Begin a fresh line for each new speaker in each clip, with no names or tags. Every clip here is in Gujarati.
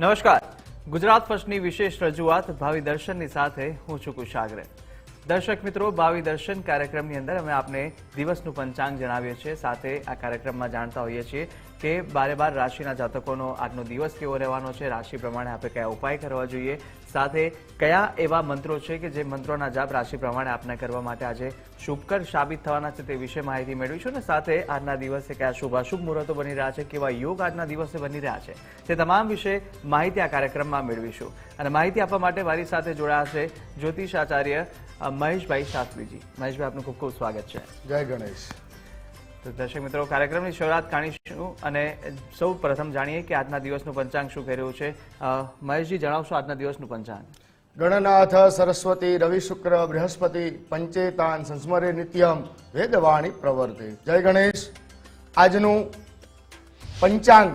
નમસ્કાર. ગુજરાત ફર્સ્ટની વિશેષ રજૂઆત ભાવિ દર્શનની સાથે હું છું કુશાગ્રે. દર્શક મિત્રો, ભાવિ દર્શન કાર્યક્રમની અંદર અમે આપને દિવસનું પંચાંગ જણાવીએ છીએ. સાથે આ કાર્યક્રમમાં જાણતા હોઈએ છીએ કે બારે બાર રાશિના જાતકોનો આજનો દિવસ કેવો રહેવાનો છે, રાશિ પ્રમાણે આપણે કયા ઉપાય કરવા જોઈએ, સાથે કયા એવા મંત્રો છે કે જે મંત્રોના જાપ રાશિ પ્રમાણે આપને કરવા માટે આજે શુભકર સાબિત થવાના છે તે વિશે માહિતી મેળવીશું અને સાથે આજના દિવસે કયા શુભાશુભ મુહૂર્તો બની રહ્યા છે, કેવા યોગ આજના દિવસે બની રહ્યા છે, તે તમામ વિશે માહિતી આ કાર્યક્રમમાં મેળવીશું. અને માહિતી આપવા માટે મારી સાથે જોડાયા છે જ્યોતિષ આચાર્ય મહેશભાઈ શાસ્ત્રીજી. મહેશભાઈ, આપનું ખૂબ ખૂબ સ્વાગત છે.
જય ગણેશ.
તો દર્શક મિત્રો, કાર્યક્રમની શરૂઆત કાણીશું અને સૌ પ્રથમ જાણીએ કે આજના દિવસનું પંચાંગ શું કહી રહ્યું છે. મહેશજી, જણાવશો આજના દિવસનું પંચાંગ.
ગણનાથ, સરસ્વતી, રવિ શુક્ર, બૃહસ્પતિ, પંચેતાન, સંસ્મરે નિત્યમ, વેદવાણી પ્રવર્તે. જય ગણેશ. આજનું પંચાંગ,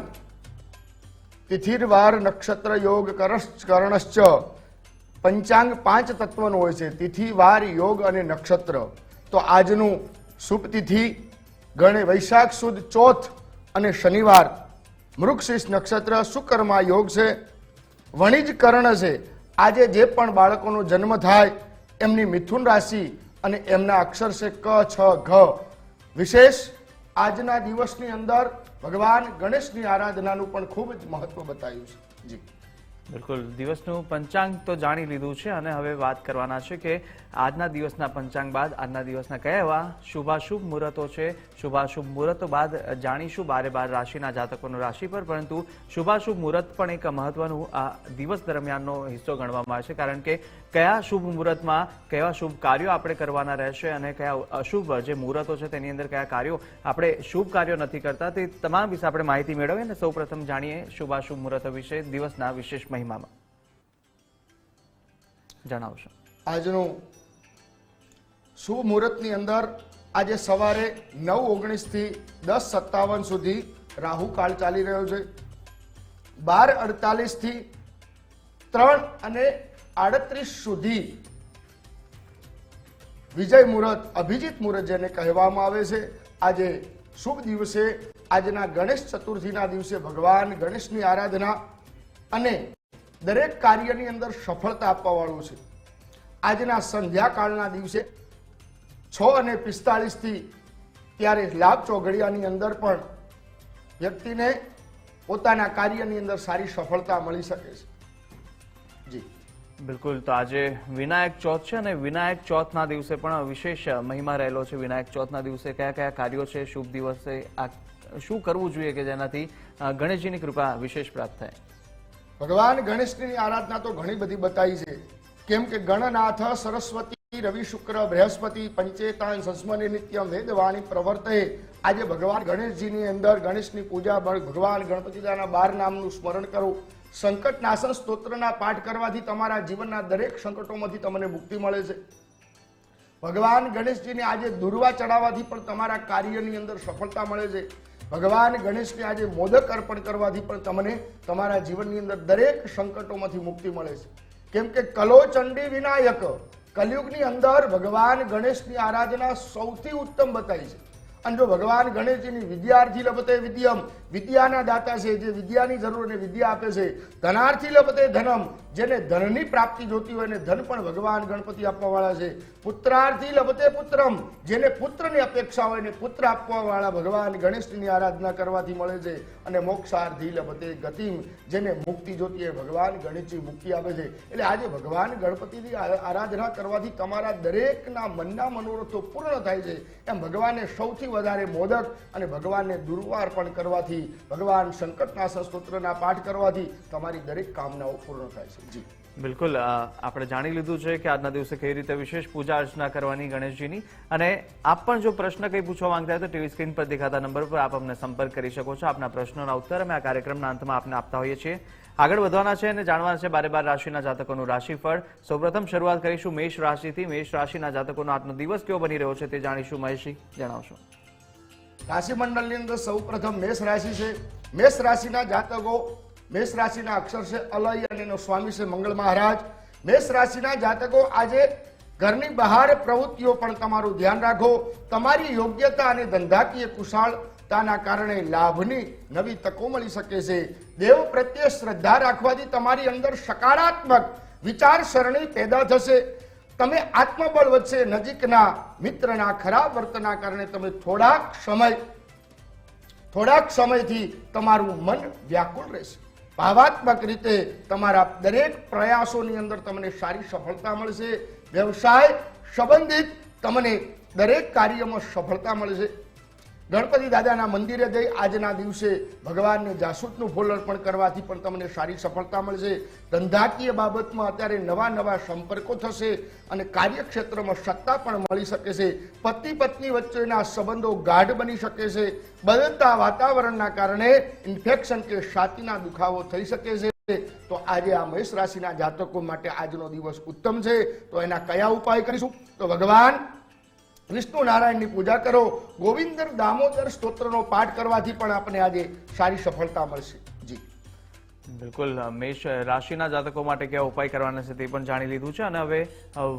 તિથિરવાર નક્ષત્ર યોગ કરણશ્ચ. પંચાંગ પાંચ તત્વનું હોય છે, તિથિ, વાર, યોગ અને નક્ષત્ર. તો આજનું શુભ તિથિ ગણે વૈશાખ સુદ ચોથ અને શનિવાર. મૃક્ષિષ નક્ષત્ર સુકર્મા યોગ છે. વણિજ કર્ણ છે. આજે જે પણ બાળકોનો જન્મ થાય, એમની મિથુન રાશિ અને એમના અક્ષર છે ક, છ, ઘ. વિશેષ, આજના દિવસની અંદર ભગવાન ગણેશની આરાધનાનું પણ ખૂબ જ મહત્વ બતાવ્યું છે. જી.
બિલકુલ. દિવસનું પંચાંગ તો જાણી લીધું છે અને હવે વાત કરવાના છે કે આજના દિવસના પંચાંગ બાદ આજના દિવસના કયા એવા શુભાશુભ મુહૂર્તો છે? શુભાશુભ મુહૂર્તો બાદ જાણીશું બારે બાર રાશિના જાતકોનો રાશિ પર, પરંતુ શુભાશુભ મુહૂર્ત પણ એક મહત્વનું આ દિવસ દરમિયાનનો હિસ્સો ગણવામાં આવે છે, કારણ કે કયા શુભ મુહૂર્તમાં કયા શુભ કાર્યો આપણે કરવાના રહેશે અને કયા અશુભ જે મુહૂર્તો છે તેની અંદર કયા કાર્યો આપણે શુભ કાર્યો નથી કરતા તે તમામ વિશે આપણે માહિતી મેળવીએ અને સૌપ્રથમ જાણીએ શુભાશુભ મુહૂર્તો વિશે, દિવસના વિશેષ મહિમામાં. જણાવશો.
આજનું શુભ મુહૂર્તની અંદર આજે સવારે નવ ઓગણીસથી દસ સત્તાવન સુધી રાહુ કાળ ચાલી રહ્યો છે. બાર અડતાલીસથી ત્રણ અને આડત્રીસ સુધી વિજય મુહૂર્ત, અભિજીત મુહૂર્ત જેને કહેવામાં આવે છે. આજે શુભ દિવસે, આજના ગણેશ ચતુર્થીના દિવસે ભગવાન ગણેશની આરાધના અને દરેક કાર્યની અંદર સફળતા આપવા વાળું છે. આજના સંધ્યાકાળના દિવસે છ અને પિસ્તાળીસથી ત્યારે લાભ ચોઘડિયાની અંદર પણ વ્યક્તિને પોતાના કાર્યની અંદર સારી સફળતા મળી શકે છે. જી.
બિલકુલ, તો આજે વિનાયક ચોથ છે અને વિનાયક ચોથના દિવસે પણ વિશેષ મહિમા રહેલો છે. વિનાયક ચોથના દિવસે કયા કયા કાર્યો છે, શુભ દિવસે આ શું કરવું જોઈએ કે જેનાથી ગણેશજીની કૃપા વિશેષ પ્રાપ્ત થાય?
ભગવાન ગણેશની આરાધના તો ઘણી બધી બતાવી છે. કેમ કે ગણનાથ સરસ્વતી રવિ શુક્ર બૃહસ્પતિ પંચેતાન સંસ્મરે નિત્યમ વેદવાણી પ્રવર્તે. આજે ભગવાન ગણેશજીની અંદર ગણેશની પૂજા ભગવાન ગણપતિદાના બાર નામનું સ્મરણ કરો. સંકટ નાશન સ્તોત્રના પાઠ કરવાથી તમારા જીવનના દરેક સંકટોમાંથી તમને મુક્તિ મળે છે. ભગવાન ગણેશજીને આજે દુર્વા ચડાવવાથી પણ તમારા કાર્યની અંદર સફળતા મળે છે. ભગવાન ગણેશને આજે મોદક અર્પણ કરવાથી પણ તમને તમારા જીવનની અંદર દરેક સંકટોમાંથી મુક્તિ મળે છે. કેમ કે કલો ચંડી વિનાયક કલયુગની અંદર ભગવાન ગણેશની આરાધના સૌથી ઉત્તમ બતાવી છે. અને જો ભગવાન ગણેશજીની વિદ્યાર્થી લપતે વિદ્યમ વિદ્યાના દાતા છે, જે વિદ્યાની જરૂર અને વિદ્યા આપે છે, ધનાર્થી લપતે ધનમ, જેને ધનની પ્રાપ્તિ જોતી હોય અને ધન પણ ભગવાન ગણપતિ આપવા વાળા છે. પુત્રાર્થી લપતે પુત્રમ, જેને પુત્રની અપેક્ષા હોય ને પુત્ર આપવા વાળા ભગવાન ગણેશની આરાધના કરવાથી મળે છે. અને મોક્ષાર્થી લપતે ગતિમ, જેને મુક્તિ જોતી હોય ભગવાન ગણેશજી મુક્તિ આપે છે. એટલે આજે ભગવાન ગણપતિની આરાધના કરવાથી તમારા દરેકના મનના મનોરથો પૂર્ણ થાય છે. એમ ભગવાનને સૌથી વધારે મોદક અને ભગવાનને દુર્વાર્પણ કરવાથી ભગવાન સંકટનાશન સ્તોત્રના પાઠ કરવાથી તમારી દરેક કામનાઓ પૂર્ણ થાય છે. જી.
બિલકુલ આપણે જાણી લીધું છે કે આજના દિવસે કઈ રીતે વિશેષ પૂજા અર્ચના કરવાની ગણેશજીની. અને આપ પણ જો પ્રશ્ન કંઈ પૂછવા માંગતા હોય તો ટીવી સ્ક્રીન પર દેખાતા નંબર પર આપ અમને સંપર્ક કરી શકો છો. આપના પ્રશ્નોના ઉત્તર અમે આ કાર્યક્રમના અંતમાં આપને આપતા હોઈએ છીએ. આગળ વધવાના છે અને જાણવાના છે બારે બાર રાશિના જાતકોનું રાશિફળ. સૌપ્રથમ શરૂઆત કરીશું મેષ રાશિથી. મેષ રાશિના જાતકોનો આજનો દિવસ કેવો બની રહ્યો છે તે જાણીશું. મહેશજી, જણાવશો.
રાશિ મંડળની અંદર સૌ પ્રથમ મેષ રાશિ છે. મેષ રાશિના જાતકો, મેષ રાશિના અક્ષર છે અલય અને એનો સ્વામી છે મંગળ મહારાજ. મેષ રાશિના જાતકો, આજે ઘરની બહાર પ્રવૃત્તિઓ પણ તમારું ધ્યાન રાખો. તમારી યોગ્યતા અને ધંધાકીય કુશળતાના કારણે લાભની નવી તકો મળી શકે છે. દેવ પ્રત્યે શ્રદ્ધા રાખવાથી તમારી અંદર સકારાત્મક વિચારસરણી પેદા થશે. તમે આત્મબળ વચ્ચે નજીકના મિત્રના ખરાબ વર્તનના કારણે તમે થોડાક સમય, થોડાક સમયથી તમારું મન વ્યાકુળ રહેશે. ભાવાત્મક રીતે તમારા દરેક પ્રયાસોની અંદર તમને સારી સફળતા મળશે. વ્યવસાય સંબંધિત તમને દરેક કાર્યમાં સફળતા મળશે. ગણપતિ દાદાના મંદિરે જઈ આજના દિવસે ભગવાનને જાસૂદનું ફૂલ અર્પણ કરવાથી પણ તમને સારી સફળતા મળશે. ધંધાકીય બાબતમાં અત્યારે નવા નવા સંપર્કો થશે અને કાર્યક્ષેત્રમાં સત્તા પણ મળી શકે છે. પતિ પત્ની વચ્ચેના સંબંધો ગાઢ બની શકે છે. બદલતા વાતાવરણના કારણે ઇન્ફેક્શન કે છાતીના દુખાવો થઈ શકે છે. તો આજે આ મેષ રાશિના જાતકો માટે આજનો દિવસ ઉત્તમ છે. તો એના કયા ઉપાય કરીશું? તો ભગવાન વિષ્ણુ નારાયણની પૂજા કરો, ગોવિંદર દામોદર સ્તોત્રનો પાઠ કરવાથી પણ આપણને આજે સારી સફળતા મળશે. જી.
બિલકુલ મેષ રાશિના જાતકો માટે કયા ઉપાય કરવાના છે તે પણ જાણી લીધું છે અને હવે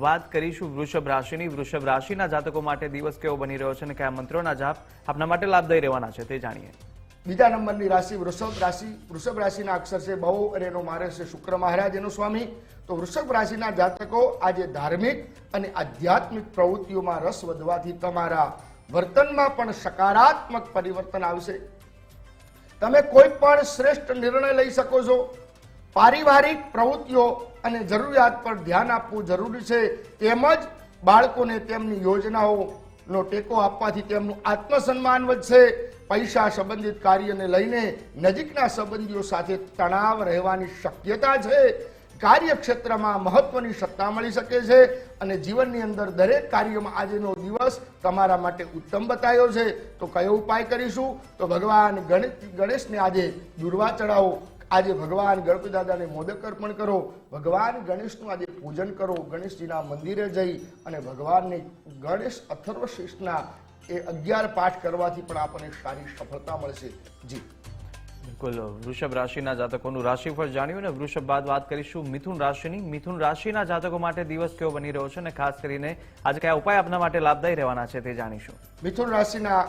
વાત કરીશું વૃષભ રાશિની. વૃષભ રાશિના જાતકો માટે દિવસ કેવો બની રહ્યો છે અને કયા મંત્રોના જાપ આપના માટે લાભદાયી રહેવાના છે તે જાણીએ.
બીજા નંબરની રાશિ વૃષભ રાશિ. વૃષભ રાશિના અક્ષર છે બહુ અને એનો મારે છે શુક્ર મહારાજ એનો સ્વામી તો વૃષભ રાશિના જાતકો આજે ધાર્મિક અને આધ્યાત્મિક પ્રવૃત્તિઓમાં રસ વધવાથી તમારા વર્તનમાં પણ સકારાત્મક પરિવર્તન આવશે. તમે કોઈ પણ શ્રેષ્ઠ નિર્ણય લઈ શકો છો. પારિવારિક પ્રવૃત્તિઓ અને જરૂરિયાત પર ધ્યાન આપવું જરૂરી છે. તેમજ બાળકોને તેમની યોજનાઓનો ટેકો આપવાથી તેમનું આત્મસન્માન વધશે. પૈસા સંબંધિત કાર્યને લઈને નજીકના સંબંધીઓ સાથે તણાવ રહેવાની શક્યતા છે. કાર્યક્ષેત્રમાં મહત્વની સત્તા મળી શકે છે અને જીવનની અંદર દરેક કાર્યમાં આજનો દિવસ તમારા માટે ઉત્તમ બતાવ્યો છે. તો કયો ઉપાય કરીશું? તો ભગવાન ગણેશ ગણેશને આજે દુર્વા ચડાવો. આજે ભગવાન ગણપતિ દાદાને મોદક અર્પણ કરો. ભગવાન ગણેશનું આજે પૂજન કરો. ગણેશજીના મંદિરે જઈ અને ભગવાનને ગણેશ અથર્વશીર્ષના એ અગિયાર પાઠ કરવાથી પણ આપણને સારી સફળતા મળશે. જી.
બિલકુલ. વૃષભ રાશિના જાતકોનું રાશિફળ જાણ્યું અને વૃષભ બાદ વાત કરીશું મિથુન રાશિની. મિથુન રાશિના જાતકો માટે દિવસ કેવો બની રહ્યો છે અને ખાસ કરીને આજે કયા ઉપાય આપના માટે લાભદાયી રહેવાના છે તે જાણીશું.
મિથુન રાશિના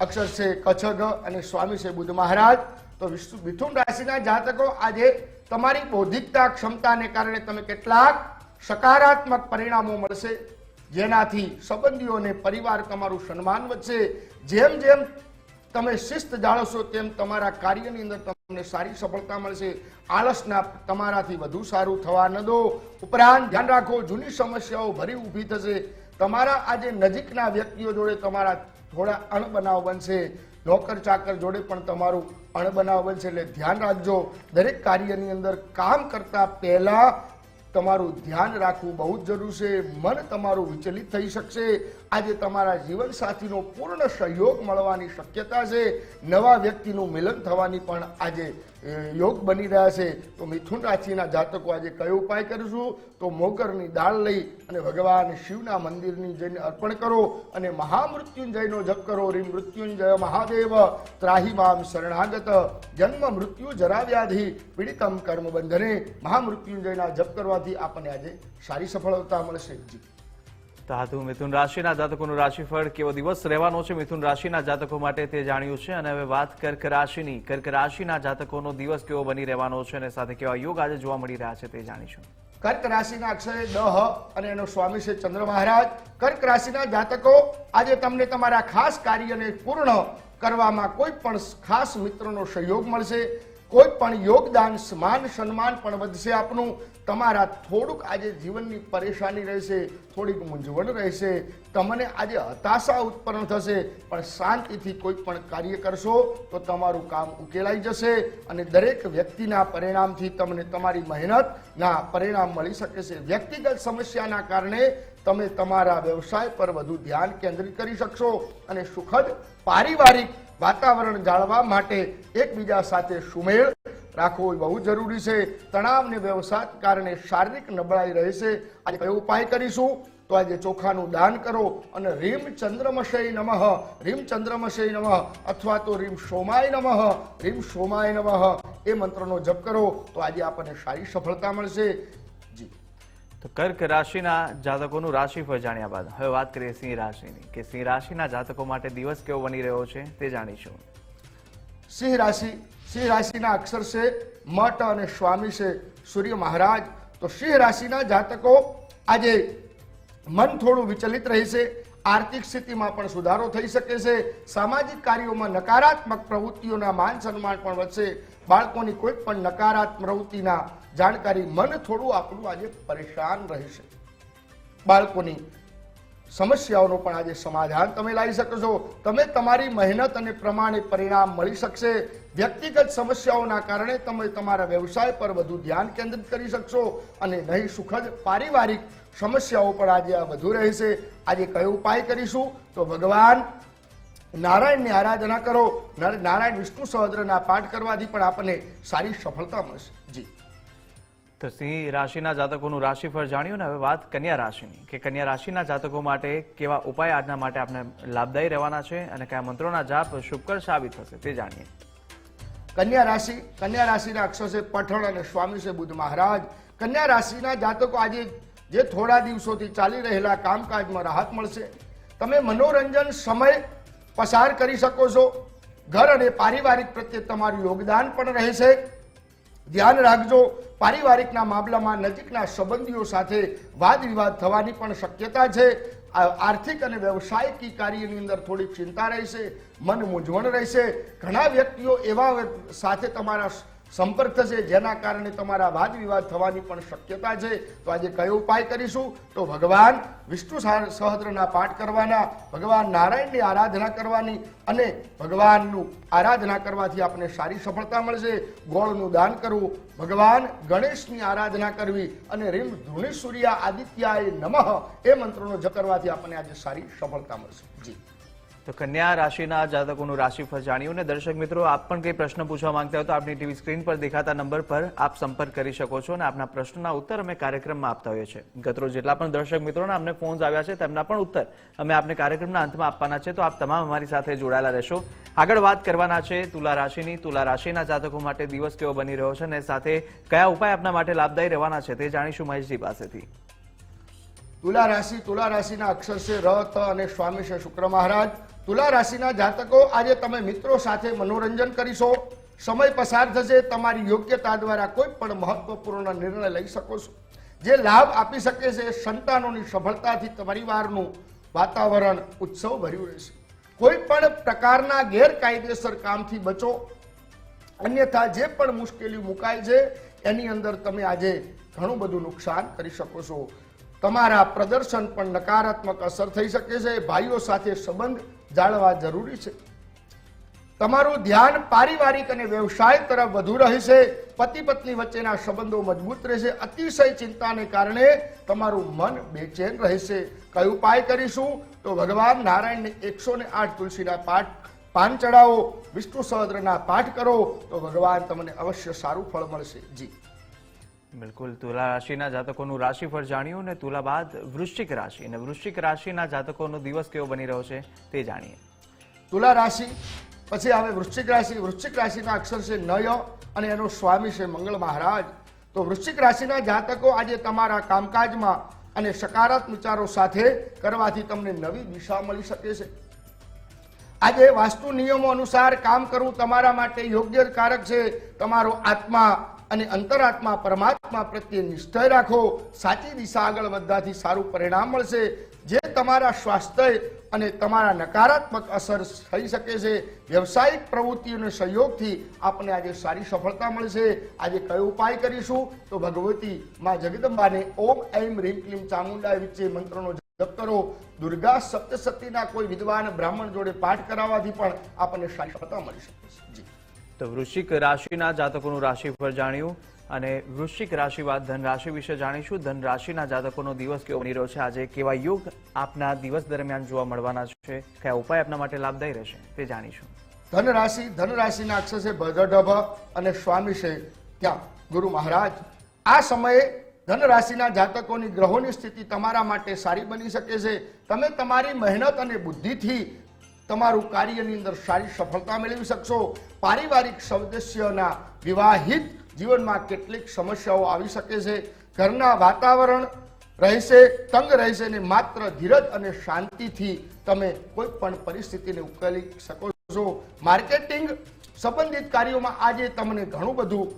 અક્ષર છે કચ્છગ અને સ્વામી છે બુદ્ધ મહારાજ. તો મિથુન રાશિના જાતકો આજે તમારી બૌદ્ધિકતા ક્ષમતાને કારણે તમે કેટલાક સકારાત્મક પરિણામો મળશે. જેનાથી સંબંધીઓને પરિવાર તમારું સન્માન વધશે. જેમ જેમ તમે શિસ્ત જાળવશો, તેમ તમારા કાર્યની અંદર તમને સારી સફળતા મળશે. આળસના તમારાથી વધુ સારું થવા ન દો. ઉપરાંત ધ્યાન રાખો, જૂની સમસ્યાઓ ભરી ઊભી થશે. તમારા આજે નજીકના વ્યક્તિઓ જોડે તમારા થોડા અણબનાવ બનશે. નોકર ચાકર જોડે પણ તમારું અણબનાવ બનશે. એટલે ધ્યાન રાખજો, દરેક કાર્યની અંદર કામ કરતા પહેલા તમારું ધ્યાન રાખવું બહુ જ જરૂર છે. મન તમારું વિચલિત થઈ શકશે. આજે તમારા જીવનસાથીનો પૂર્ણ સહયોગ મળવાની શક્યતા છે. નવા વ્યક્તિનું મિલન થવાની પણ આજે યોગ બની રહ્યા છે. તો મિથુન રાશિના જાતકો આજે કયો ઉપાય કરીશું? તો મોગરની દાળ લઈ અને ભગવાન શિવના મંદિરની જઈને અર્પણ કરો અને મહામૃત્યુંજયનો જપ કરો. રીમ મૃત્યુંજય મહાદેવ ત્રાહિમામ શરણાગત, જન્મ મૃત્યુ જરા વ્યાધિ પીડિતમ કર્મ બંધને મહામૃત્યુંજયના જપ કરવાથી આપણને આજે સારી સફળતા મળશે.
તો મિથુન રાશિના જાતકોનું રાશિફળ કેવો દિવસ રહેવાનો છે મિથુન રાશિના જાતકો માટે તે જાણ્યું છે. અને હવે વાત કર્ક રાશિની. કર્ક રાશિના જાતકોનો દિવસ કેવો બની રહેવાનો છે અને સાથે કેવા યોગ આજે જોવા મળી રહ્યા છે તે જાણીશું.
કર્ક રાશિના અક્ષરે દહ અને એનો સ્વામી છે ચંદ્ર મહારાજ. કર્ક રાશિના જાતકો આજે તમને તમારા ખાસ કાર્યને પૂર્ણ કરવામાં કોઈ પણ ખાસ મિત્રનો સહયોગ મળશે. કોઈ પણ યોગદાન, સમાન સન્માન પણ વધશે આપનું. તમારા થોડુંક આજે જીવનની પરેશાની રહેશે, થોડીક મૂંઝવણ રહેશે. તમને આજે હતાશા ઉત્પન્ન થશે, પણ શાંતિથી કોઈ પણ કાર્ય કરશો તો તમારું કામ ઉકેલાઈ જશે અને દરેક વ્યક્તિના પરિણામથી તમને તમારી મહેનતના પરિણામ મળી શકે છે. વ્યક્તિગત સમસ્યાના કારણે તમે તમારા વ્યવસાય પર વધુ ધ્યાન કેન્દ્રિત કરી શકશો અને સુખદ પારિવારિક વાતાવરણ જાળવા માટે એકબીજા સાથે સુમેળ રાખવો બહુ જરૂરી છે. તણાવને વ્યવસાય કારણે શારીરિક નબળાઈ રહેશે. આજે કયો ઉપાય કરીશું? તો આજે ચોખાનું દાન કરો અને રીમ ચંદ્રમશય નમઃ રીમ ચંદ્રમશય નમઃ અથવા તો રીમ સોમાય નમઃ રીમ સોમાય નમઃ. એ મંત્રનો જપ કરો તો આજે આપણને સારી સફળતા મળશે.
તો કર્ક રાશિના જાતકોનું રાશિફળ જાણ્યા બાદ. હવે વાત કરીએ સિંહ રાશિની, કે સિંહ રાશિના જાતકો માટે દિવસ કેવો બની રહ્યો છે તે જાણીશું.
સિંહ રાશિ, સિંહ રાશિના અક્ષર છે મઠ અને સ્વામી છે સૂર્ય મહારાજ. તો સિંહ રાશિના જાતકો આજે મન થોડું વિચલિત રહેશે, આર્થિક સ્થિતિમાં પણ સુધારો થઈ શકે છે, સામાજિક કાર્યોમાં નકારાત્મક પ્રવૃત્તિઓના માન સન્માન પણ વધશે, બાળકોની કોઈ પણ નકારાત્મક પ્રવૃત્તિના જાણકારી, મન થોડું આપણું આજે પરેશાન રહેશે. બાળકોની સમસ્યાઓનું પણ આજે સમાધાન તમે લાવી શકો છો. તમે તમારી મહેનત અને પ્રમાણે પરિણામ મળી શકશે. વ્યક્તિગત સમસ્યાઓના કારણે તમે તમારા વ્યવસાય પર વધુ ધ્યાન કેન્દ્રિત કરી શકશો અને નહીં સુખદ પારિવારિક સમસ્યાઓ પણ આજે આ વધુ રહેશે. આજે કયો ઉપાય કરીશું? તો ભગવાન નારાયણની આરાધના કરો. નર- નારાયણ વિષ્ણુ સહદ્રના પાઠ કરવાથી પણ આપણને સારી સફળતા મળશે. જી.
તો સિંહ રાશિના જાતકોનું રાશિફળ જાણ્યું ને હવે વાત કન્યા રાશિની કે કન્યા રાશિના જાતકો માટે કેવા ઉપાય આજના માટે આપણે લાભદાયી રહેવાના છે અને કયા મંત્રોના જાપ શુભકર સાબિત થશે તે જાણીએ.
કન્યા રાશિ, કન્યા રાશિના અક્ષર છે પઠણ અને સ્વામી છે બુદ્ધ મહારાજ. કન્યા રાશિના જાતકો આજે જે થોડા દિવસોથી ચાલી રહેલા કામકાજમાં રાહત મળશે. તમે મનોરંજન સમય પસાર કરી શકો છો. ઘર અને પારિવારિક પ્રત્યે તમારું યોગદાન પણ રહેશે. ધ્યાન રાખજો. પારિવારિકના મામલામાં નજીકના સંબંધીઓ સાથે વાદ વિવાદ થવાની પણ શક્યતા છે. આર્થિક અને વ્યવસાયિક કાર્યની અંદર થોડી ચિંતા રહેશે, મન મૂંઝવણ રહેશે. ઘણા વ્યક્તિઓ એવા સાથે તમારા સંપર્ક થશે, જેના કારણે તમારા વાદ વિવાદ થવાની પણ શક્યતા છે. તો આજે કયો ઉપાય કરીશું? તો ભગવાન વિષ્ણુ સહદ્રના પાઠ કરવાના, ભગવાન નારાયણની આરાધના કરવાની અને ભગવાનનું આરાધના કરવાથી આપણને સારી સફળતા મળશે. ગોળનું દાન કરવું, ભગવાન ગણેશની આરાધના કરવી અને રીમ ધૂણી સૂર્ય આદિત્યાય નમઃ એ મંત્રનો જપ કરવાથી આપણને આજે સારી સફળતા મળશે. જી.
તો કન્યા રાશિના જાતકોનું રાશિફળ જાણ્યું અને દર્શક મિત્રો, આપ પણ કંઈ પ્રશ્ન પૂછવા માંગતા હોય તો આપની ટીવી સ્ક્રીન પર દેખાતા નંબર પર આપ સંપર્ક કરી શકો છો અને આપના પ્રશ્નના ઉત્તર અમે કાર્યક્રમમાં આપતા હોઈએ છીએ. ગતરો જેટલા પણ દર્શક મિત્રોના અમને ફોન્સ આવ્યા છે તેમના પણ ઉત્તર અમે આપને કાર્યક્રમના અંતમાં આપવાના છે, તો આપ તમામ અમારી સાથે જોડાયેલા રહેશો. આગળ વાત કરવાના છે તુલા રાશિની. તુલા રાશિના જાતકો માટે દિવસ કેવો બની રહ્યો છે અને સાથે કયા ઉપાય આપના માટે લાભદાયી રહેવાના છે તે જાણીશું મહેશજી પાસેથી.
તુલા રાશિ, તુલા રાશિના અક્ષર છે ર ત અને સ્વામી છે શુક્ર મહારાજ. તુલા રાશિના જાતકો, આજે તમે મિત્રો સાથે મનોરંજન કરીશો. સમય પસાર થશે, તમારી યોગ્યતા દ્વારા કોઈ પણ મહત્વપૂર્ણ નિર્ણય લઈ શકો છો. જે લાભ આપી શકે છે, સંતાનોની સફળતાથી પરિવારનું વાતાવરણ ઉત્સવ ભર્યું રહેશે. કોઈ પણ પ્રકારના ગેરકાયદેસર કામથી બચો. અન્યથા જે પણ મુશ્કેલી મુકાય છે, એની અંદર તમે આજે ઘણું બધું નુકસાન કરી શકો છો. તમારા પ્રદર્શન પણ નકારાત્મક અસર થઈ શકે છે, ભાઈઓ સાથે સંબંધ જાળવા જરૂરી છે. તમારું ધ્યાન પારિવારિક અને વ્યવસાય તરફ વધુ રહેશે. પતિ પત્ની વચ્ચેના સંબંધો મજબૂત રહેશે. અતિશય ચિંતાને કારણે તમારું મન બેચેન રહેશે. કયો ઉપાય કરીશું? તો ભગવાન નારાયણને એકસો ને આઠ તુલસીના પાઠ, પાન ચડાવો વિષ્ણુ સહદ્રના પાઠ કરો. તો ભગવાન તમને અવશ્ય સારું ફળ મળશે. જી.
બિલકુલ. તુલા રાશિના જાતકોનું રાશિફળ જાણ્યું અને તુલા બાદ વૃશ્ચિક રાશિ. અને વૃશ્ચિક રાશિના જાતકોનો દિવસ કેવો બની રહ્યો છે તે જાણીએ.
તુલા રાશિ, પછી આવે વૃશ્ચિક રાશિ. વૃશ્ચિક રાશિના અક્ષર છે નય અને એનો સ્વામી છે મંગળ મહારાજ. તો વૃશ્ચિક રાશિના જાતકો આજે તમારા કામકાજમાં અને સકારાત્મક વિચારો સાથે કરવાથી તમને નવી દિશા મળી શકે છે. આજે વાસ્તુ નિયમો અનુસાર કામ કરવું તમારા માટે યોગ્ય કારક છે. તમારો આત્મા અને અંતરાત્મા પરમાત્મા પ્રત્યે નિશ્ચય રાખો. સાચી દિશા આગળ વધવાથી સારું પરિણામ મળશે. જે તમારા સ્વાસ્થ્ય અને તમારા નકારાત્મક અસર થઈ શકે છે, વ્યવસાયિક પ્રવૃત્તિઓના સહયોગથી આપણને આજે સારી સફળતા મળશે. આજે કયો ઉપાય કરીશું? તો ભગવતી માં જગદંબાને ઓમ એમ રીમ ક્લીમ ચામુંડા વિચે મંત્રનો જપ કરો. દુર્ગા સપ્તશતીના કોઈ વિદ્વાન બ્રાહ્મણ જોડે પાઠ કરાવવાથી પણ આપણને સારી સફળતા મળી શકે. છે જી
તો વૃશ્ચિક રાશિના જાતકોનું રાશિફળ જાણ્યું અને વૃશ્ચિક રાશિ બાદ ધન રાશિ વિશે જાણીશું. ધન રાશિના જાતકોનો દિવસ કેવો બની છે? આજે કેવા યોગ આપના દિવસ દરમિયાન જોવા મળવાના છે? કયા ઉપાય આપના માટે લાભદાયી રહેશે તે જાણીશું.
ધન રાશિ અક્ષર છે ભદ્રઢભ અને સ્વામી છે ત્યાં. ગુરુ મહારાજ, આ સમયે ધન રાશિના જાતકોની ગ્રહોની સ્થિતિ તમારા માટે સારી બની શકે છે. તમે તમારી મહેનત અને બુદ્ધિથી તમારું કાર્યની અંદર સારી સફળતા મેળવી શકશો. પારિવારિક સદસ્યના વિવાહિત જીવનમાં કેટલીક સમસ્યાઓ આવી શકે છે. ઘરના વાતાવરણ રહેશે, તંગ રહેશે ને માત્ર ધીરજ અને શાંતિથી તમે કોઈ પણ પરિસ્થિતિને ઉકેલી શકો છો. માર્કેટિંગ સંબંધિત કાર્યોમાં આજે તમને ઘણું બધું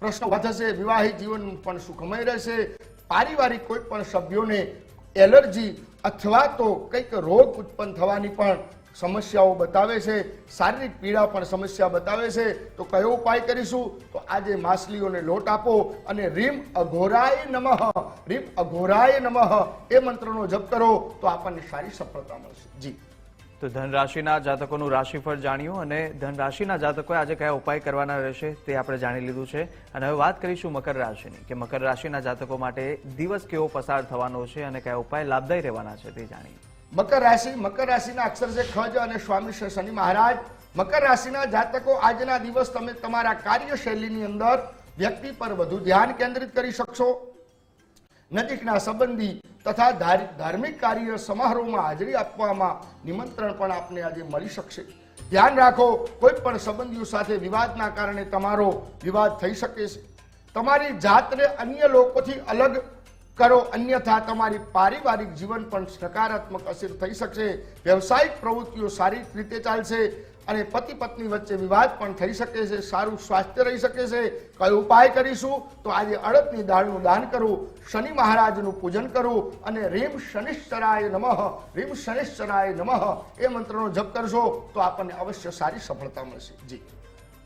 પ્રશ્નો વધશે વિવાહિત જીવન પણ સુખમય રહેશે. પારિવારિક કોઈ પણ સભ્યોને એલર્જી અથવા તો કંઈક રોગ ઉત્પન્ન થવાની પણ સમસ્યાઓ બતાવે છે, શારીરિક પીડા પણ સમસ્યા બતાવે છે, તો કયો ઉપાય કરીશું? તો આજે માછલીઓને લોટ આપો અને રીમ અઘોરાય નમઃ, રીમ અઘોરાય નમઃ, એ મંત્રનો જપ કરો, તો આપણને સારી સફળતા મળશે. જી.
તો ધન રાશિના જાતકોનું રાશિફળ જાણ્યું અને ધન રાશિના જાતકોએ આજે કયા ઉપાય કરવાના રહેશે તે આપણે જાણી લીધું છે. અને હવે વાત કરીશું મકર રાશિની, કે મકર રાશિના જાતકો માટે દિવસ કેવો પસાર થવાનો છે અને કયા ઉપાય લાભદાયી રહેવાના છે તે જાણીએ.
મકર રાશિ, મકર રાશિના અક્ષર છે ખજ અને સ્વામી શનિ મહારાજ. મકર રાશિના જાતકો આજના દિવસ તમે તમારા કાર્યશૈલીની અંદર વ્યક્તિ પર વધુ ધ્યાન કેન્દ્રિત કરી શકશો. નજીકના સંબંધી તથા ધાર- ધાર્મિક કાર્ય સમારોહમાં હાજરી આપવામાં નિમંત્રણ પણ આપને આજે મળી શકશે. ધ્યાન રાખો કોઈ પણ સંબંધીઓ સાથે વિવાદના કારણે તમારો વિવાદ થઈ શકે છે. તમારી જાતને અન્ય લોકોથી અલગ કરો, અન્યથા તમારી પારિવારિક જીવન પણ સકારાત્મક અસર થઈ શકશે. વ્યવસાયિક પ્રવૃત્તિઓ સારી રીતે ચાલશે અને પતિ પત્ની વચ્ચે વિવાદ પણ થઈ શકે છે, સારું સ્વાસ્થ્ય રહી શકે છે. કયો ઉપાય કરીશું? તો આજે અડદની દાળનું દાન કરવું શનિ મહારાજનું પૂજન કરવું અને રીમ શનિશ્ચરાય નમઃ, રીમ શનિશ્ચરાય નમઃ એ મંત્રનો જપ કરશો તો આપણને અવશ્ય સારી સફળતા મળશે. જી.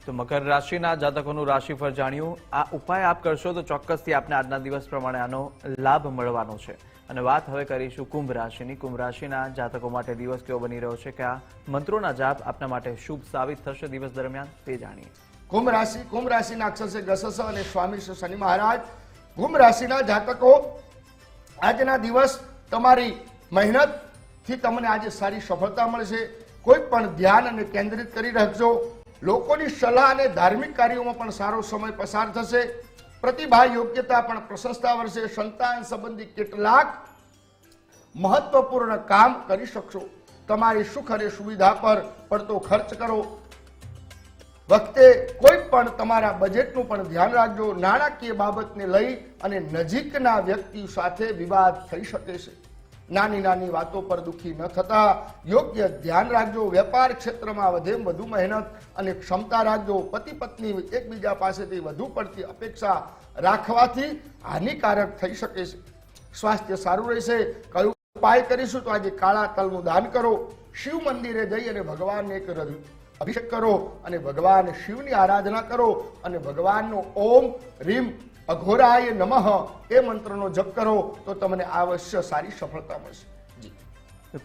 તો મકર રાશિના જાતકોનું રાશિફળ જાણ્યું. આ ઉપાય આપ કરશો તો ચોક્કસથી આપને આજના દિવસ પ્રમાણે આનો લાભ મળવાનો છે. અને વાત હવે કરીશું કુંભ રાશિની. કુંભ રાશિના જાતકો માટે દિવસ કેવો બની રહ્યો છે કે આ મંત્રોના જાપ આપના માટે શુભ સાબિત થશે દિવસ દરમિયાન તે જાણીએ.
કુંભ રાશિ, કુંભ રાશિના અક્ષર ગસસ અને સ્વામી શનિ મહારાજ. કુંભ રાશિના જાતકો, આજના દિવસ તમારી મહેનતથી તમને આજે સારી સફળતા મળશે. કોઈ પણ ધ્યાન અને કેન્દ્રિત કરી રાખજો. લોકોની સલાહ અને ધાર્મિક કાર્યોમાં પણ સારો સમય પસાર થશે. પ્રતિભા, યોગ્યતા પણ પ્રશસ્તા વર્ષે સંતાન સંબંધી કેટલાક મહત્વપૂર્ણ કામ કરી શકશો. તમારી સુખ અને સુવિધા પર પડતો ખર્ચ કરો. વખતે કોઈ પણ તમારા બજેટનું પણ ધ્યાન રાખજો. નાણાકીય બાબતને લઈ અને નજીકના વ્યક્તિ સાથે વિવાદ થઈ શકે છે. નાની નાની વાતો પર દુઃખી ન થતા. યોગ્ય ધ્યાન રાખજો. વેપાર ક્ષેત્રમાં વધે વધુ મહેનત અને ક્ષમતા રાખજો. પતિ પત્ની એકબીજા પાસેથી વધુ પડતી અપેક્ષા રાખવાથી હાનિકારક થઈ શકે છે. સ્વાસ્થ્ય સારું રહેશે. કયું ઉપાય કરીશું તો આજે કાળા તલનું દાન કરો. શિવ મંદિરે જઈ અને ભગવાનને એક અભિષેક કરો અને ભગવાન શિવની આરાધના કરો અને ભગવાનનો ઓમ રીમ અઘોરાય નમઃ એ મંત્રનો જપ કરો તો તમને અવશ્ય સારી સફળતા મળશે. જી.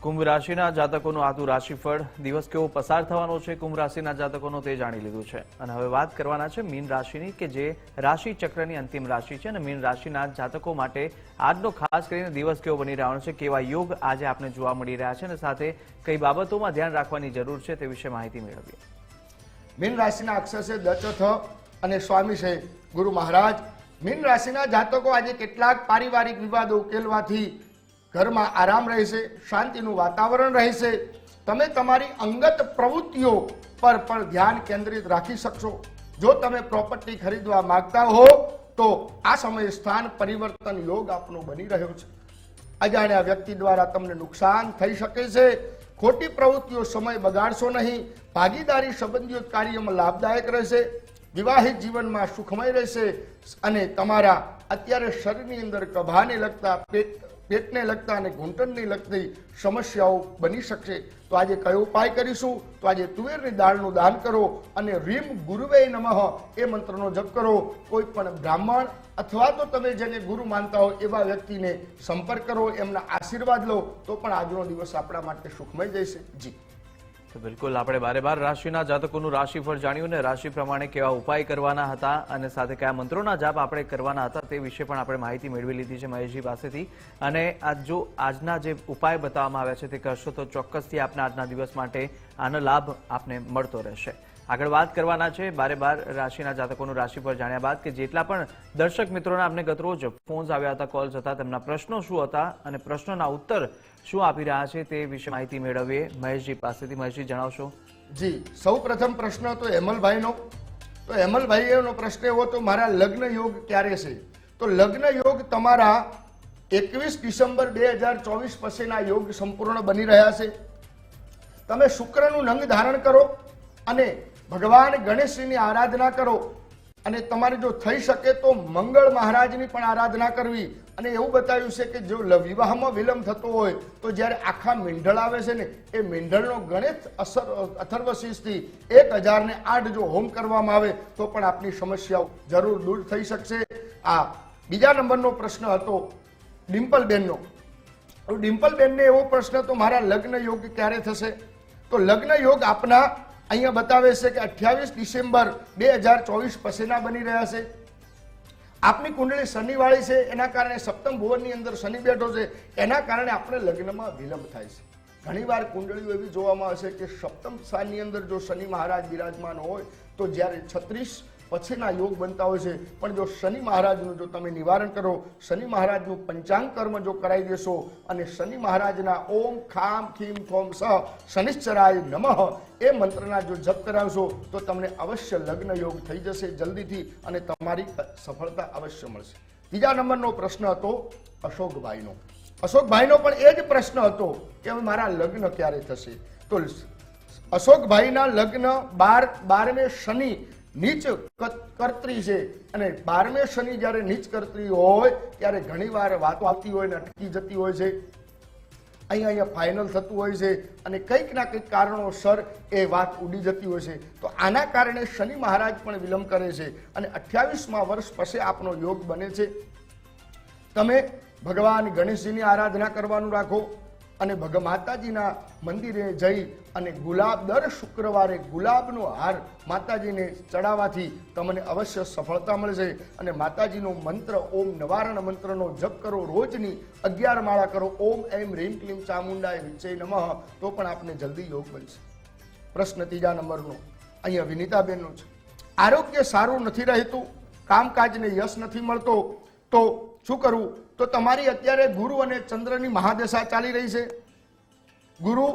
કુંભ રાશિના જાતકોનું આતું રાશિફળ દિવસ કેવો પસાર થવાનો છે કુંભ રાશિના જાતકોનો તે જાણી લીધું છે. અને હવે વાત કરવાના છે મીન રાશિની કે જે રાશિ ચક્રની અંતિમ રાશિ છે અને મીન રાશિના જાતકો માટે આજનો ખાસ કરીને દિવસ કેવો બની રહ્યો છે કેવા યોગ આજે આપણે જોવા મળી રહ્યા છે અને સાથે કઈ બાબતોમાં ધ્યાન રાખવાની જરૂર છે તે વિશે માહિતી મેળવીએ.
મીન રાશિના અક્ષર છે દચથ અને સ્વામી છે ગુરુ મહારાજ. મીન રાશિના જાતકો આજે કેટલાક પારિવારિક વિવાદો ઉકેલવાથી ઘરમાં આરામ રહેશે, શાંતિનું વાતાવરણ રહેશે. તમે તમારી અંગત પ્રવૃત્તિઓ પર પણ ધ્યાન કેન્દ્રિત રાખી શકશો. જો તમે પ્રોપર્ટી ખરીદવા માંગતા હો, તો આ સમયે સ્થાન પરિવર્તન યોગ આપનો બની રહ્યો છે. અજાણ્યા વ્યક્તિ દ્વારા તમને નુકસાન થઈ શકે છે. ખોટી પ્રવૃત્તિઓ સમય બગાડશો નહીં. ભાગીદારી સંબંધિત કાર્યમાં લાભદાયક રહેશે. વિવાહિત જીવનમાં સુખમય રહેશે અને તમારા અત્યારે શરીરની અંદર કભાને લગતા પેટ, પેટને લગતા અને ઘૂંટણને લગતી સમસ્યાઓ બની શકશે. તો આજે કયો ઉપાય કરીશું? તો આજે તુવેરની દાળનું દાન કરો અને રીમ ગુરુવે નમઃ, એ મંત્રનો જપ કરો. કોઈ પણ બ્રાહ્મણ અથવા તો તમે જેને ગુરુ માનતા હો એવા વ્યક્તિને સંપર્ક કરો, એમના આશીર્વાદ લો, તો પણ આજનો દિવસ આપણા માટે સુખમય જશે જી.
બિલકુલ, આપણે બારે બાર રાશિના જાતકોનું રાશિફળ જાણ્યું ને રાશિ પ્રમાણે કેવા ઉપાય કરવાના હતા અને સાથે કયા મંત્રોના જાપ આપણે કરવાના હતા તે વિશે પણ આપણે માહિતી મેળવી લીધી છે મહેશજી પાસેથી. અને આ જો આજના જે ઉપાય બતાવવામાં આવ્યા છે તે કરશો તો ચોક્કસથી આપના આજના દિવસ માટે આનો લાભ આપને મળતો રહેશે. આગળ વાત કરવાના છે. બારે બાર રાશિના જાતકોનું રાશિ પર જાણ્યા બાદ કે જેટલા પણ દર્શક મિત્રોના આપણે ગતરોજ ફોન્સ આવ્યા હતા, કોલ્સ હતા, તેમના પ્રશ્નો શું હતા અને પ્રશ્નોના ઉત્તર શું આપી રહ્યા છે તે વિશે માહિતી મેળવીએ. મહેશજી પાસેથી. મહેશજી, જણાવશો?
જી સૌ પ્રથમ પ્રશ્ન હતો હેમલભાઈનો તો હેમલભાઈનો પ્રશ્ન એવો, તો મારા લગ્ન યોગ ક્યારે છે? તો લગ્ન યોગ તમારા એકવીસ ડિસેમ્બર બે હજાર ચોવીસ પછીના યોગ સંપૂર્ણ બની રહ્યા છે. તમે શુક્રનું નંગ ધારણ કરો અને ભગવાન ગણેશજીની આરાધના કરો. અને તમારે જો થઈ શકે તો મંગળ મહારાજની પણ આરાધના કરવી. અને એવું બતાવ્યું છે કે જો વિવાહમાં વિલંબ થતો હોય, તો જ્યારે આખા મીંઢળ આવે છે ને, એ મીંઢળનો ગણિત અસર અથર્વશીષથી એક હજારને આઠ જો હોમ કરવામાં આવે, તો પણ આપની સમસ્યાઓ જરૂર દૂર થઈ શકશે. આ બીજા નંબરનો પ્રશ્ન હતો ડિમ્પલબેનનો. ડિમ્પલબેનને એવો પ્રશ્ન તો મારા લગ્ન યોગ ક્યારે થશે? તો લગ્ન યોગ આપના અહીંયા બતાવે છે કે અઠ્યાવીસ ડિસેમ્બર બે હજાર ચોવીસ પછીના બની રહ્યા છે. આપની કુંડળી શનિવાળી છે, એના કારણે સપ્તમ ભુવનની અંદર શનિ બેઠો છે, એના કારણે આપણે લગ્નમાં વિલંબ થાય છે. ઘણીવાર કુંડળીઓ એવી જોવામાં આવશે કે સપ્તમ સ્થાનની અંદર જો શનિ મહારાજ બિરાજમાન હોય, તો જ્યારે છત્રીસ પછીના યોગ બનતા હોય છે. પણ જો શનિ મહારાજનું જો તમે નિવારણ કરો, શનિ મહારાજનું પંચાંગ કર્મ જો કરાવી દેશો અને શનિ મહારાજના ઓમ ખામ ખીમ થોમ સહ શનિશ્ચરાય નમઃ એ મંત્રના જો જપ કરાવશો, તો તમને અવશ્ય લગ્ન યોગ થઈ જશે જલ્દીથી અને તમારી સફળતા અવશ્ય મળશે. ત્રીજા નંબરનો પ્રશ્ન હતો અશોકભાઈનો. અશોકભાઈનો પણ એ જ પ્રશ્ન હતો કે હવે મારા લગ્ન ક્યારે થશે? તો અશોકભાઈના લગ્ન બાર, બારમે શનિ નીચ કર્ત્રી છે. અને બારમે શનિ જ્યારે નીચ કર્ત્રી હોય, ત્યારે ઘણીવાર વાતો આવતી હોય ને અટકી જતી હોય છે. અહીંયા અહીંયા ફાઇનલ થતું હોય છે અને કંઈક ના કંઈક કારણોસર એ વાત ઉડી જતી હોય છે. તો આના કારણે શનિ મહારાજ પણ વિલંબ કરે છે અને અઠ્યાવીસમાં વર્ષ પછી આપનો યોગ બને છે. તમે ભગવાન ગણેશજીની આરાધના કરવાનું રાખો અને ભગ, માતાજીના મંદિરે જઈ અને ગુલાબ દર શુક્રવારે ગુલાબનો હાર માતાજીને ચડાવવાથી તમને અવશ્ય સફળતા મળશે. અને માતાજીનો મંત્ર, ઓમ નવારણ મંત્રનો જપ કરો રોજની. અગિયાર માળા કરો, ઓમ એમ રીમ ક્લીમ ચામુંડાય વિચય નમઃ. તો પણ આપને જલ્દી યોગ બનશે. પ્રશ્ન ત્રીજા નંબરનો. અહીંયા વિનીતાબેનનો છે. આરોગ્ય સારું નથી રહેતું, કામકાજને યશ નથી મળતો. તો શું કરવું તો તમારી અત્યારે ગુરુ અને ચંદ્રની મહાદશા ચાલી રહી છે. ગુરુ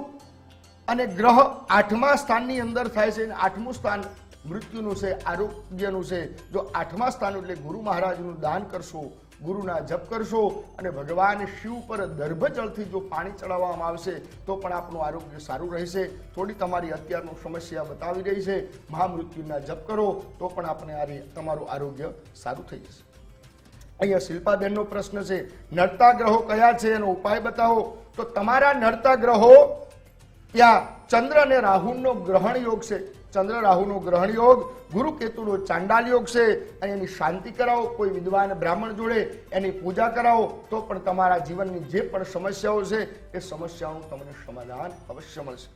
અને ગ્રહ આઠમા સ્થાનની અંદર થાય છે આઠમું સ્થાન મૃત્યુનું છે, આરોગ્યનું છે. જો આઠમા સ્થાન એટલે ગુરુ મહારાજનું દાન કરશો, ગુરુના જપ કરશો અને ભગવાન શિવ પર દર્ભજળથી જો પાણી ચડાવવામાં આવશે, તો પણ આપનું આરોગ્ય સારું રહેશે. થોડી તમારી અત્યારનું સમસ્યા બતાવી રહી છે. મહામૃત્યુના જપ કરો, તો પણ આપણે આ તમારું આરોગ્ય સારું થઈ જશે. અહીંયા શિલ્પાબેનનો પ્રશ્ન છે, નડતા ગ્રહો કયા છે? એનો ઉપાય બતાવો. તો તમારા નડતા ગ્રહો ત્યાં ચંદ્ર અને રાહુનો ગ્રહણ યોગ છે. ચંદ્ર રાહુનો ગ્રહણ યોગ, ગુરુ કેતુનો ચાંડાલ યોગ છે. અને એની શાંતિ કરાવો, કોઈ વિદ્વાન બ્રાહ્મણ જોડે એની પૂજા કરાવો, તો પણ તમારા જીવનની જે પણ સમસ્યાઓ છે, એ સમસ્યાઓનું તમને સમાધાન અવશ્ય મળશે.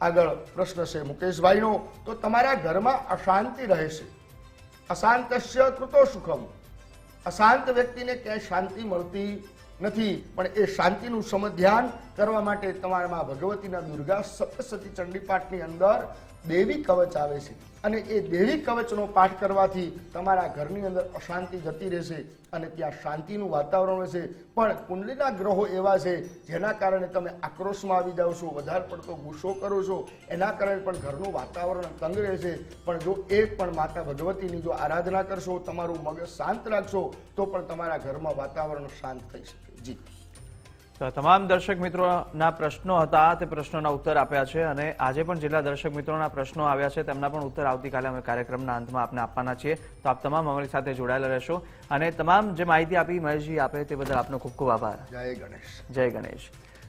આગળ પ્રશ્ન છે મુકેશભાઈનો, તો તમારા ઘરમાં અશાંતિ રહે છે. અશાંતસ્ય કૃતો સુખમ. અશાંત વ્યક્તિને ક્યાંય શાંતિ મળતી નથી, પણ એ શાંતિનું સમધ્યાન કરવા માટે તમારામાં ભગવતીના દુર્ગા સપ્તસતી ચંડી પાઠની અંદર દેવી કવચ આવે છે. અને એ દેવી કવચનો પાઠ કરવાથી તમારા ઘરની અંદર અશાંતિ જતી રહેશે અને ત્યાં શાંતિનું વાતાવરણ રહેશે પણ કુંડલીના ગ્રહો એવા છે, જેના કારણે તમે આક્રોશમાં આવી જાઓ છો, વધારે પડતો ગુસ્સો કરો છો. એના કારણે પણ ઘરનું વાતાવરણ તંગ રહેશે. પણ જો એક પણ માતા ભગવતીની જો આરાધના કરશો, તમારું મગજ શાંત રાખશો, તો પણ તમારા ઘરમાં વાતાવરણ શાંત થઈ શકે. જી
તો તમામ દર્શક મિત્રોના પ્રશ્નો હતા તે પ્રશ્નોના ઉત્તર આપ્યા છે અને આજે પણ જેટલા દર્શક મિત્રોના પ્રશ્નો આવ્યા છે તેમના પણ ઉત્તર આવતીકાલે અમે કાર્યક્રમના અંતમાં આપને આપવાના છીએ. તો આપ તમામ અમારી સાથે જોડાયેલા રહેશો અને તમામ જે માહિતી આપી મહેશજી આપે તે બદલ આપનો ખૂબ ખૂબ આભાર.
જય ગણેશ.
જય ગણેશ.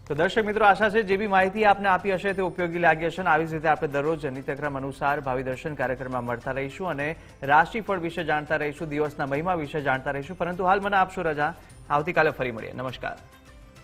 તો દર્શક મિત્રો આશા છે જે બી માહિતી આપને આપી હશે તે ઉપયોગી લાગી હશે અને આવી જ રીતે આપણે દરરોજ નિત્યક્રમ અનુસાર ભાવિ દર્શન કાર્યક્રમમાં મળતા રહીશું અને રાશિફળ વિશે જાણતા રહીશું દિવસના મહિમા વિશે જાણતા રહીશું. પરંતુ હાલ મને આપશો રજા આવતીકાલે ફરી મળીએ. નમસ્કાર.